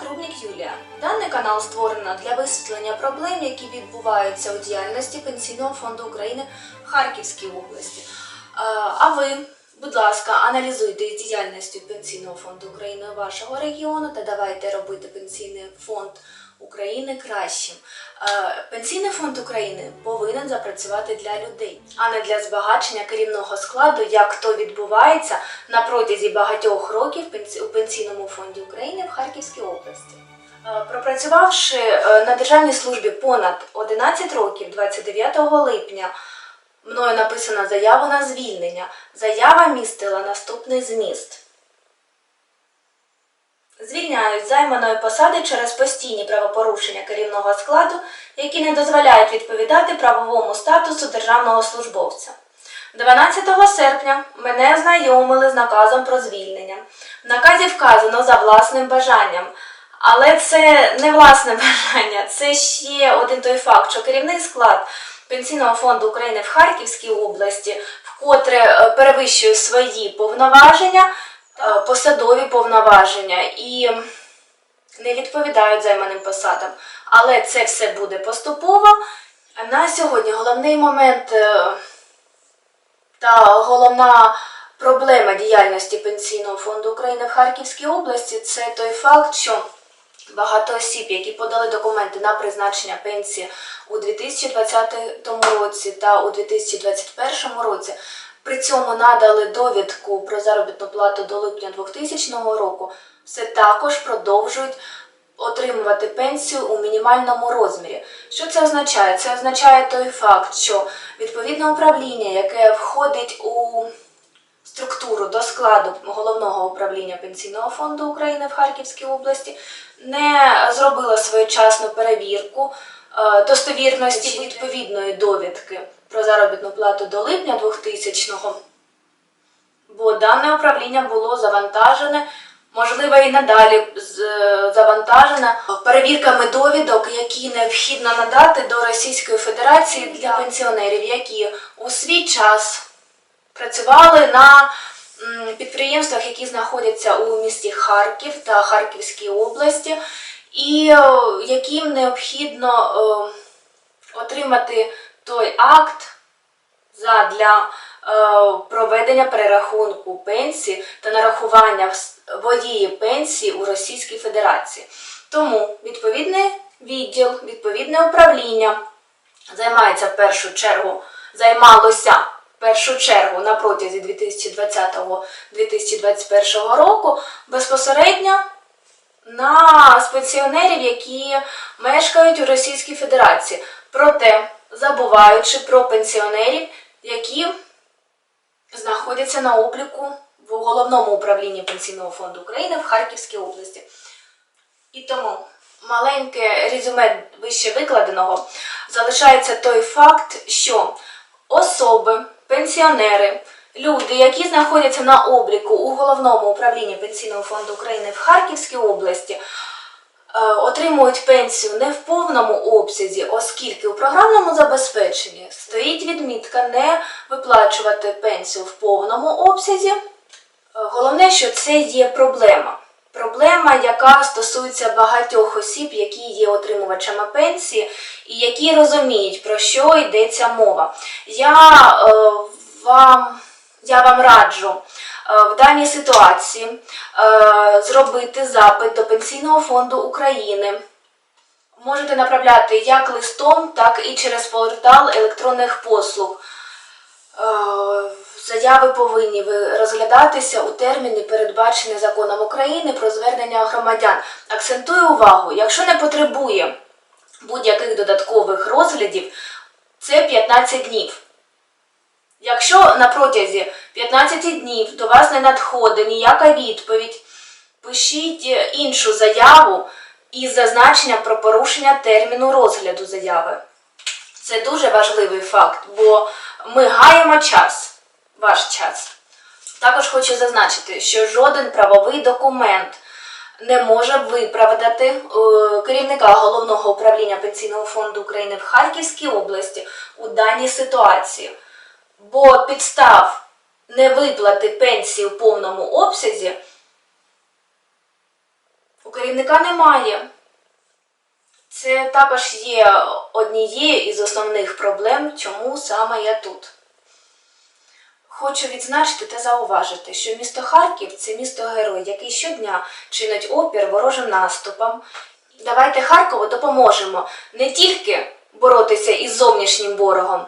Трубник Юлія. Даний канал створено для висвітлення проблем, які відбуваються у діяльності Пенсійного фонду України в Харківській області. Е, А ви, будь ласка, аналізуйте діяльність Пенсійного фонду України вашого регіону та давайте робити Пенсійний фонд України кращим. Е, Пенсійний фонд України повинен запрацювати для людей, а не для збагачення керівного складу, як то відбувається на протязі багатьох років у Пенсійному фонді України в Харківській області. Е, Пропрацювавши е, на державній службі понад 11 років, 29 липня мною написана заява на звільнення. Заява містила наступний зміст. Звільняють займаної посади через постійні правопорушення керівного складу, які не дозволяють відповідати правовому статусу державного службовця. 12 серпня мене ознайомили з наказом про звільнення. В наказі вказано за власним бажанням. Але це не власне бажання, це ще один той факт, що керівний склад Пенсійного фонду України в Харківській області вкотре е, перевищує свої повноваження, посадові повноваження і не відповідають займаним посадам. Але це все буде поступово. На сьогодні головний момент е, та головна проблема діяльності Пенсійного фонду України в Харківській області це той факт, що багато осіб, які подали документи на призначення пенсії у 2020 році та у 2021 році, при цьому надали довідку про заробітну плату до липня 2000 року, все також продовжують отримувати пенсію у мінімальному розмірі. Що це означає? Це означає той факт, що відповідне управління, яке входить у структуру до складу головного управління Пенсійного фонду України в Харківській області, не зробило своєчасну перевірку е, достовірності відповідної довідки про заробітну плату до липня 2000-го, бо дане управління було завантажене. Можливо, і надалі з- завантажена перевірками довідок, які необхідно надати до Російської Федерації для пенсіонерів, які у свій час працювали на підприємствах, які знаходяться у місті Харків та Харківській області, і е, яким необхідно е, отримати той акт задля е, проведення перерахунку пенсії та нарахування водії пенсії у Російській Федерації. Тому відповідний відділ, відповідне управління займається в першу чергу, займалося в першу чергу на протязі 2020-2021 року безпосередньо на пенсіонерів, які мешкають у Російській Федерації, проте забуваючи про пенсіонерів, які знаходяться на обліку в головному управлінні Пенсійного фонду України в Харківській області. І тому маленьке резюме вище викладеного залишається той факт, що особи, пенсіонери, люди, які знаходяться на обліку у головному управлінні Пенсійного фонду України в Харківській області, отримують пенсію не в повному обсязі, оскільки у програмному забезпеченні стоїть відмітка не виплачувати пенсію в повному обсязі. Е, Головне, що це є проблема. Проблема, яка стосується багатьох осіб, які є отримувачами пенсії, і які розуміють, про що йдеться мова. Я е, вам, я вам раджу е, в даній ситуації е, зробити запит до Пенсійного фонду України. Можете направляти як листом, так і через портал електронних послуг. Е, Заяви повинні розглядатися у терміни, передбачені законом України про звернення громадян. Акцентую увагу, якщо не потребує будь-яких додаткових розглядів, це 15 днів. Якщо на протязі 15 днів до вас не надходить ніяка відповідь, пишіть е, іншу заяву із зазначенням про порушення терміну розгляду заяви. Це дуже важливий факт, бо ми гаємо час, ваш час. Також хочу зазначити, що жоден правовий документ не може виправдати е, керівника головного управління Пенсійного фонду України в Харківській області у даній ситуації, бо підстав невиплати пенсії в повному обсязі У керівника немає. Це також є однією із основних проблем, чому саме я тут. Хочу відзначити та зауважити, що місто Харків це місто герой, який щодня чинить опір ворожим наступам. Давайте Харкову допоможемо не тільки боротися із зовнішнім ворогом,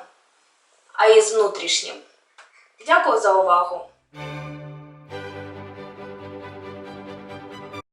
а й з внутрішнім. Дякую за увагу!